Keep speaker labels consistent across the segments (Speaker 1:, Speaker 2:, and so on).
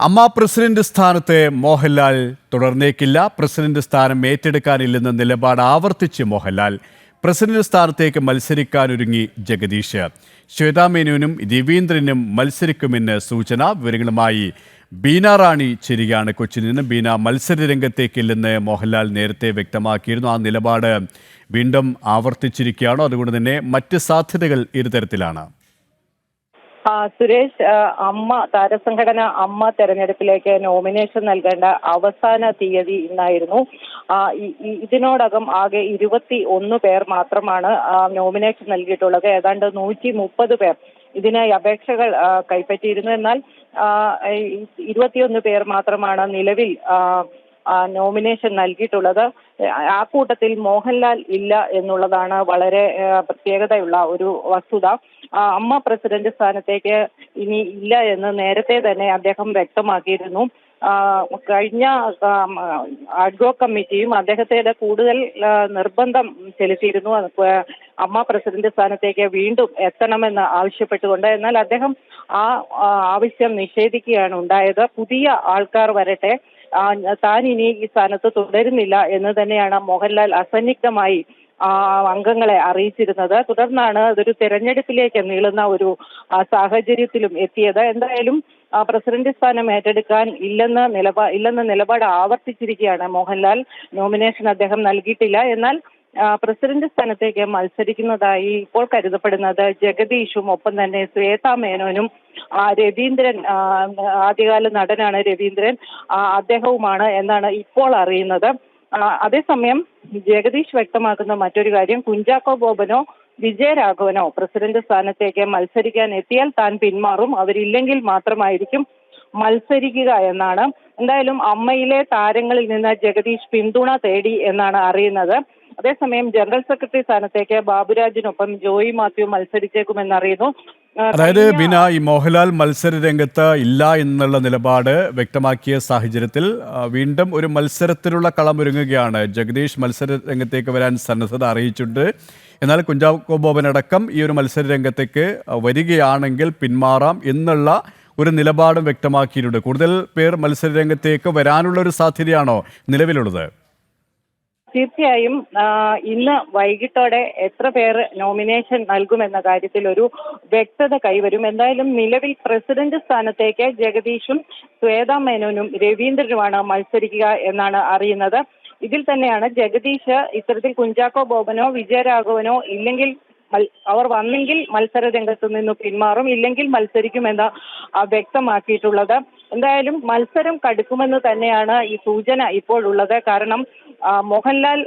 Speaker 1: അമ്മ പ്രസിഡന്റ് സ്ഥാനത്ത് മോഹൻലാൽ തുടർന്നേക്കില്ല. പ്രസിഡന്റ് സ്ഥാനം ഏറ്റെടുക്കാനില്ലെന്ന നിലപാട് ആവർത്തിച്ച് മോഹൻലാൽ. പ്രസിഡന്റ് സ്ഥാനത്തേക്ക് മത്സരിക്കാനൊരുങ്ങി ജഗദീഷ്. ശ്വേതാ മേനോനും രവീന്ദ്രനും മത്സരിക്കുമെന്ന് സൂചന വിവരങ്ങളുമായി ബീന റാണി ചേരുകയാണ് കൊച്ചിയിൽ നിന്ന്. ബീന മത്സര രംഗത്തേക്കില്ലെന്ന് മോഹൻലാൽ നേരത്തെ വ്യക്തമാക്കിയിരുന്നു. ആ നിലപാട് വീണ്ടും ആവർത്തിച്ചിരിക്കുകയാണോ. അതുകൊണ്ട് തന്നെ മറ്റ് സാധ്യതകൾ ഇരുതരത്തിലാണ്.
Speaker 2: സുരേഷ് അമ്മ താരസംഘടന അമ്മ തെരഞ്ഞെടുപ്പിലേക്ക് നോമിനേഷൻ നൽകേണ്ട അവസാന തീയതി ഇന്നായിരുന്നു. ഇതിനോടകം ആകെ ഇരുപത്തി ഒന്ന് പേർ മാത്രമാണ് നോമിനേഷൻ നൽകിയിട്ടുള്ളത്. ഏതാണ്ട് നൂറ്റി മുപ്പത് പേർ ഇതിനായി അപേക്ഷകൾ കൈപ്പറ്റിയിരുന്നു. എന്നാൽ ഇരുപത്തിയൊന്ന് പേർ മാത്രമാണ് നിലവിൽ നോമിനേഷൻ നൽകിയിട്ടുള്ളത്. ആ കൂട്ടത്തിൽ മോഹൻലാൽ ഇല്ല എന്നുള്ളതാണ് വളരെ പ്രത്യേകതയുള്ള ഒരു വസ്തുത. അമ്മ പ്രസിഡന്റ് സ്ഥാനത്തേക്ക് ഇനി ഇല്ല എന്ന് നേരത്തെ തന്നെ അദ്ദേഹം വ്യക്തമാക്കിയിരുന്നു. കഴിഞ്ഞ ആഡ്ഗോ കമ്മിറ്റിയും അദ്ദേഹത്തിന്റെ കൂടുതൽ നിർബന്ധം ചെലുത്തിയിരുന്നു. അമ്മ പ്രസിഡന്റ് സ്ഥാനത്തേക്ക് വീണ്ടും എത്തണമെന്ന് ആവശ്യപ്പെട്ടുകൊണ്ട് എന്നാൽ അദ്ദേഹം ആ ആവശ്യം നിഷേധിക്കുകയാണ് ഉണ്ടായത്. പുതിയ ആൾക്കാർ വരട്ടെ താൻ ഇനി ഈ സ്ഥാനത്ത് തുടരുന്നില്ല എന്ന് തന്നെയാണ് മോഹൻലാൽ അസന്നിഗ്ധമായി അംഗങ്ങളെ അറിയിച്ചിരുന്നത്. തുടർന്നാണ് അതൊരു തെരഞ്ഞെടുപ്പിലേക്ക് നീളുന്ന ഒരു സാഹചര്യത്തിലും എത്തിയത്. എന്തായാലും പ്രസിഡന്റ് സ്ഥാനം ഏറ്റെടുക്കാൻ ഇല്ലെന്ന് നിലപാ ഇല്ലെന്ന നിലപാട് ആവർത്തിച്ചിരിക്കുകയാണ് മോഹൻലാൽ. നോമിനേഷൻ അദ്ദേഹം നൽകിയിട്ടില്ല. എന്നാൽ പ്രസിഡന്റ് സ്ഥാനത്തേക്ക് മത്സരിക്കുന്നതായി ഇപ്പോൾ കരുതപ്പെടുന്നത് ജഗദീഷും ഒപ്പം തന്നെ ശ്വേതാ മേനോനും രവീന്ദ്രൻ ആദ്യകാല നടനാണ് രവീന്ദ്രൻ അദ്ദേഹവുമാണ് എന്നാണ് ഇപ്പോൾ അറിയുന്നത്. അതേസമയം ജഗദീഷ് വ്യക്തമാക്കുന്ന മറ്റൊരു കാര്യം കുഞ്ചാക്കോ ബോബനോ വിജയരാഘവനോ പ്രസിഡന്റ് സ്ഥാനത്തേക്ക് മത്സരിക്കാൻ എത്തിയാൽ താൻ പിന്മാറും അവരില്ലെങ്കിൽ മാത്രമായിരിക്കും മത്സരിക്കുക എന്നാണ്. എന്തായാലും അമ്മയിലെ താരങ്ങളിൽ നിന്ന് ജഗദീഷ് പിന്തുണ തേടി എന്നാണ് അറിയുന്നത്. അതേസമയം ജനറൽ സെക്രട്ടറി സ്ഥാനത്തേക്ക് ബാബുരാജിനൊപ്പം ജോയി മാത്യു മത്സരിച്ചേക്കുമെന്നറിയുന്നു. അറിയുന്നു
Speaker 1: അതായത് ബിന ഈ മോഹൻലാൽ മത്സര രംഗത്ത് ഇല്ല എന്നുള്ള നിലപാട് വ്യക്തമാക്കിയ സാഹചര്യത്തിൽ വീണ്ടും ഒരു മത്സരത്തിലുള്ള കളമൊരുങ്ങുകയാണ്. ജഗദീഷ് മത്സര രംഗത്തേക്ക് വരാൻ സന്നദ്ധത അറിയിച്ചിട്ടുണ്ട്. എന്നാൽ കുഞ്ചാക്കോ ബോബനടക്കം ഈ ഒരു മത്സര രംഗത്തേക്ക് വരികയാണെങ്കിൽ പിന്മാറാം എന്നുള്ള ഒരു നിലപാടും വ്യക്തമാക്കിയിട്ടുണ്ട്. കൂടുതൽ പേർ മത്സര രംഗത്തേക്ക് വരാനുള്ള ഒരു സാധ്യതയാണോ നിലവിലുള്ളത്?
Speaker 2: തീർച്ചയായും ഇന്ന് വൈകിട്ടോടെ എത്ര പേർ നോമിനേഷൻ നൽകുമെന്ന കാര്യത്തിൽ ഒരു വ്യക്തത കൈവരും. എന്തായാലും നിലവിൽ പ്രസിഡന്റ് സ്ഥാനത്തേക്ക് ജഗദീഷും ശ്വേതാ മേനോനും രവീന്ദ്രനുമാണ് മത്സരിക്കുക എന്നാണ് അറിയുന്നത്. ഇതിൽ തന്നെയാണ് ജഗദീഷ് ഇത്തരത്തിൽ കുഞ്ചാക്കോ ബോബനോ വിജയരാഘവനോ ഇല്ലെങ്കിൽ അവർ വന്നെങ്കിൽ മത്സര രംഗത്ത് നിന്ന് പിന്മാറും ഇല്ലെങ്കിൽ മത്സരിക്കുമെന്ന് വ്യക്തമാക്കിയിട്ടുള്ളത്. എന്തായാലും മത്സരം കടുക്കുമെന്ന് തന്നെയാണ് ഈ സൂചന ഇപ്പോഴുള്ളത് കാരണം മോഹൻലാൽ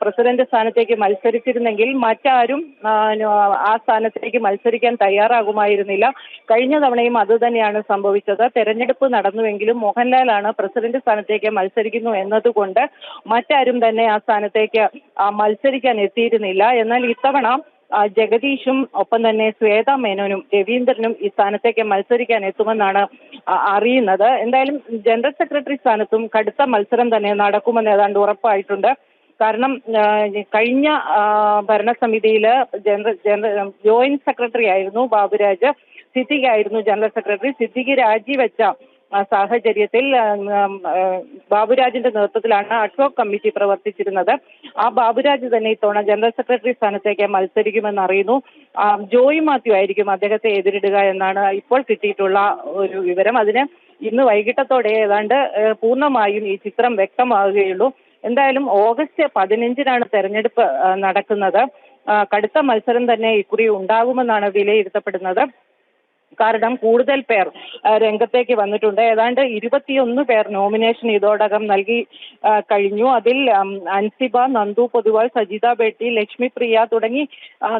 Speaker 2: പ്രസിഡന്റ് സ്ഥാനത്തേക്ക് മത്സരിച്ചിരുന്നെങ്കിൽ മറ്റാരും ആ, സ്ഥാനത്തേക്ക് മത്സരിക്കാൻ തയ്യാറാകുമായിരുന്നില്ല. കഴിഞ്ഞ തവണയും അത് തന്നെയാണ് സംഭവിച്ചത്. തെരഞ്ഞെടുപ്പ് നടന്നുവെങ്കിലും മോഹൻലാലാണ് പ്രസിഡന്റ് സ്ഥാനത്തേക്ക് മത്സരിക്കുന്നു എന്നതുകൊണ്ട് മറ്റാരും തന്നെ ആ സ്ഥാനത്തേക്ക് മത്സരിക്കാൻ എത്തിയിരുന്നില്ല. എന്നാൽ ഇത്തവണ ജഗദീഷും ഒപ്പം തന്നെ ശ്വേതാ മേനോനും രവീന്ദ്രനും ഈ സ്ഥാനത്തേക്ക് മത്സരിക്കാൻ എത്തുമെന്നാണ് അറിയുന്നത്. എന്തായാലും ജനറൽ സെക്രട്ടറി സ്ഥാനത്തും കടുത്ത മത്സരം തന്നെ നടക്കുമെന്ന് ഏതാണ്ട് ഉറപ്പായിട്ടുണ്ട്. കാരണം കഴിഞ്ഞ ഭരണസമിതിയിൽ ജനറൽ ജനറൽ ജോയിന്റ് സെക്രട്ടറി ആയിരുന്നു ബാബുരാജ്. സിദ്ദിഖ് ആയിരുന്നു ജനറൽ സെക്രട്ടറി. സിദ്ദിഖ് രാജിവെച്ച സാഹചര്യത്തിൽ ബാബുരാജിന്റെ നേതൃത്വത്തിലാണ് അഡ്വോക് കമ്മിറ്റി പ്രവർത്തിച്ചിരുന്നത്. ആ ബാബുരാജ് തന്നെ ഇത്തവണ ജനറൽ സെക്രട്ടറി സ്ഥാനത്തേക്ക് മത്സരിക്കുമെന്ന് അറിയുന്നു. ജോയി മാത്യു ആയിരിക്കും അദ്ദേഹത്തെ എതിരിടുക എന്നാണ് ഇപ്പോൾ കിട്ടിയിട്ടുള്ള ഒരു വിവരം. അതിന് ഇന്ന് വൈകിട്ടത്തോടെ ഏതാണ്ട് പൂർണമായും ഈ ചിത്രം വ്യക്തമാവുകയുള്ളൂ. എന്തായാലും ഓഗസ്റ്റ് പതിനഞ്ചിനാണ് തെരഞ്ഞെടുപ്പ് നടക്കുന്നത്. കടുത്ത മത്സരം തന്നെ ഇക്കുറി ഉണ്ടാകുമെന്നാണ് വിലയിരുത്തപ്പെടുന്നത്. കാരണം കൂടുതൽ പേർ രംഗത്തേക്ക് വന്നിട്ടുണ്ട്. ഏതാണ്ട് ഇരുപത്തിയൊന്ന് പേർ നോമിനേഷൻ ഇതോടകം നൽകി കഴിഞ്ഞു. അതിൽ അൻസിബ നന്ദു പൊതുവാൾ സജിത ബേട്ടി ലക്ഷ്മി പ്രിയ തുടങ്ങി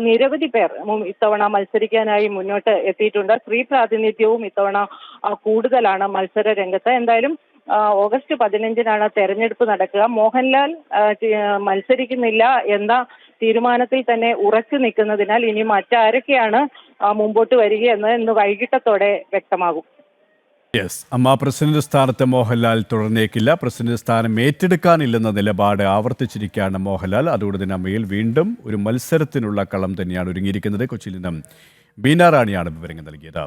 Speaker 2: നിരവധി പേർ ഇത്തവണ മത്സരിക്കാനായി മുന്നോട്ട് എത്തിയിട്ടുണ്ട്. സ്ത്രീ പ്രാതിനിധ്യവും ഇത്തവണ കൂടുതലാണ് മത്സര രംഗത്ത്. എന്തായാലും ഓഗസ്റ്റ് പതിനഞ്ചിനാണ് തെരഞ്ഞെടുപ്പ് നടക്കുക. മോഹൻലാൽ മത്സരിക്കുന്നില്ല എന്ന തീരുമാനത്തിൽ തന്നെ ഉറച്ചു നിൽക്കുന്നതിനാൽ ഇനി മറ്റാരൊക്കെയാണ് മുമ്പോട്ട് വരികയെന്ന് ഇന്ന് വൈകിട്ടത്തോടെ വ്യക്തമാകും.
Speaker 1: യെസ് അമ്മ പ്രസിഡന്റ് സ്ഥാനത്ത് മോഹൻലാൽ തുടർന്നേക്കില്ല. പ്രസിഡന്റ് സ്ഥാനം ഏറ്റെടുക്കാനില്ലെന്ന നിലപാട് ആവർത്തിച്ചിരിക്കുകയാണ് മോഹൻലാൽ. അതുകൊണ്ട് തന്നെ അമ്മയിൽ വീണ്ടും ഒരു മത്സരത്തിനുള്ള കളം തന്നെയാണ് ഒരുങ്ങിയിരിക്കുന്നത്. കൊച്ചിയിൽ നിന്നും ബീനാറാണിയാണ് വിവരങ്ങൾ നൽകിയത്.